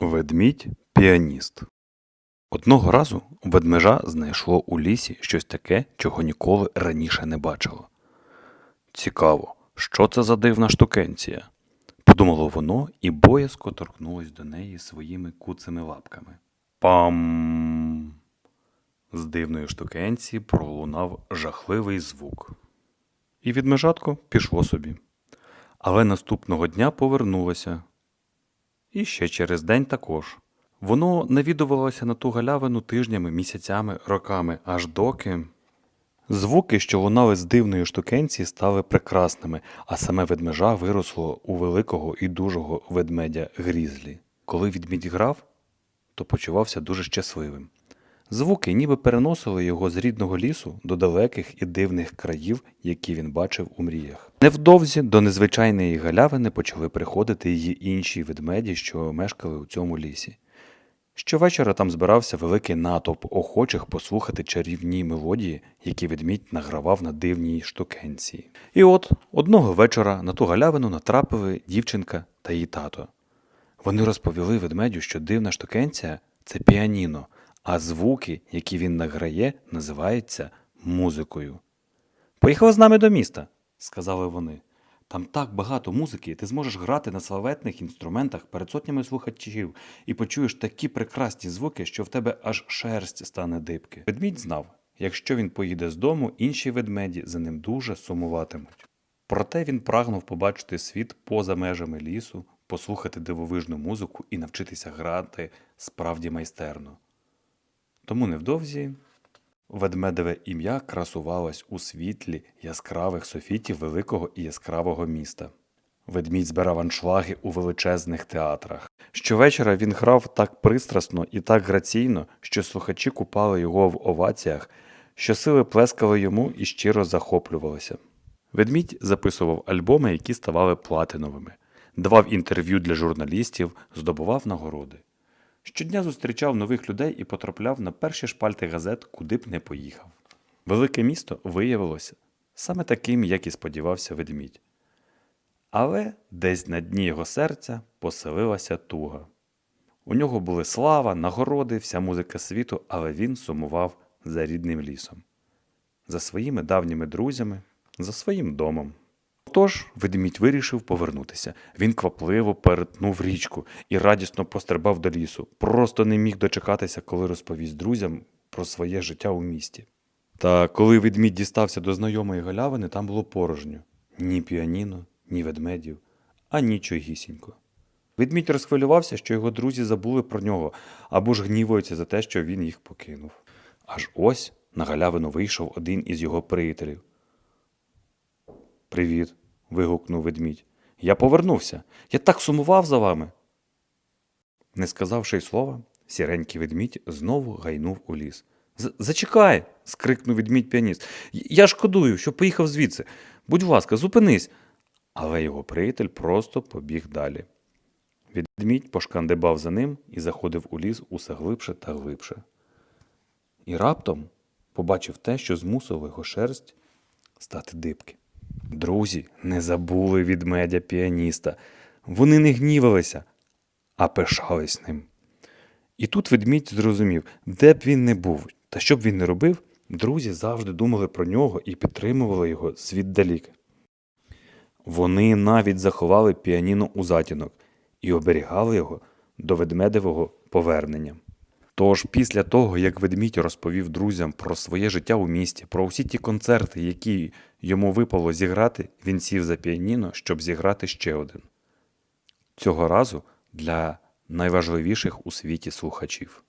Ведмідь піаніст. Одного разу ведмежа знайшло у лісі щось таке, чого ніколи раніше не бачило. Цікаво, що це за дивна штукенція? Подумало воно і боязко торкнулось до неї своїми куцими лапками. Пам. З дивної штукенції пролунав жахливий звук. І відмежатко пішло собі. Але наступного дня повернулося, і ще через день також. Воно навідувалося на ту галявину тижнями, місяцями, роками, аж доки. Звуки, що лунали з дивної штукенці, стали прекрасними, а саме ведмежа виросло у великого і дужого ведмедя Грізлі. Коли відмідь грав, то почувався дуже щасливим. Звуки ніби переносили його з рідного лісу до далеких і дивних країв, які він бачив у мріях. Невдовзі до незвичайної галявини почали приходити її інші ведмеді, що мешкали у цьому лісі. Щовечора там збирався великий натовп охочих послухати чарівні мелодії, які ведмідь награвав на дивній штукенції. І от одного вечора на ту галявину натрапили дівчинка та її тато. Вони розповіли ведмедю, що дивна штукенція це піаніно, а звуки, які він награє, називаються музикою. Поїхали з нами до міста, сказали вони. Там так багато музики, ти зможеш грати на славетних інструментах перед сотнями слухачів і почуєш такі прекрасні звуки, що в тебе аж шерсть стане дибки. Ведмідь знав, якщо він поїде з дому, інші ведмеді за ним дуже сумуватимуть. Проте він прагнув побачити світ поза межами лісу, послухати дивовижну музику і навчитися грати справді майстерно. Тому невдовзі ведмедеве ім'я красувалось у світлі яскравих софітів великого і яскравого міста. Ведмідь збирав аншлаги у величезних театрах. Щовечора він грав так пристрасно і так граційно, що слухачі купали його в оваціях, що сили плескали йому і щиро захоплювалися. Ведмідь записував альбоми, які ставали платиновими, давав інтерв'ю для журналістів, здобував нагороди. Щодня зустрічав нових людей і потрапляв на перші шпальти газет, куди б не поїхав. Велике місто виявилося саме таким, як і сподівався ведмідь. Але десь на дні його серця поселилася туга. У нього були слава, нагороди, вся музика світу, але він сумував за рідним лісом, за своїми давніми друзями, за своїм домом. Тож ведмідь вирішив повернутися. Він квапливо перетнув річку і радісно пострибав до лісу. Просто не міг дочекатися, коли розповість друзям про своє життя у місті. Та коли ведмідь дістався до знайомої галявини, там було порожньо ні піаніно, ні ведмедів, а нічогісінько. Ведмідь розхвилювався, що його друзі забули про нього або ж гнівуються за те, що він їх покинув. Аж ось на галявину вийшов один із його приятелів. Привіт. Вигукнув ведмідь. Я повернувся. Я так сумував за вами. Не сказавши й слова, сіренький ведмідь знову гайнув у ліс. Зачекай. скрикнув ведмідь піаніст. «Я- шкодую, що поїхав звідси. Будь ласка, зупинись. Але його приятель просто побіг далі. Ведмідь пошкандибав за ним і заходив у ліс усе глибше та глибше. І раптом побачив те, що змусило його шерсть стати дибки. Друзі не забули відмедя піаніста. Вони не гнівалися, а пишались ним. І тут ведмідь зрозумів, де б він не був та що б він не робив, друзі завжди думали про нього і підтримували його звіддалік. Вони навіть заховали піаніно у затінок і оберігали його до ведмедевого повернення. Тож після того, як ведмідь розповів друзям про своє життя у місті, про усі ті концерти, які йому випало зіграти, він сів за піаніно, щоб зіграти ще один. Цього разу для найважливіших у світі слухачів.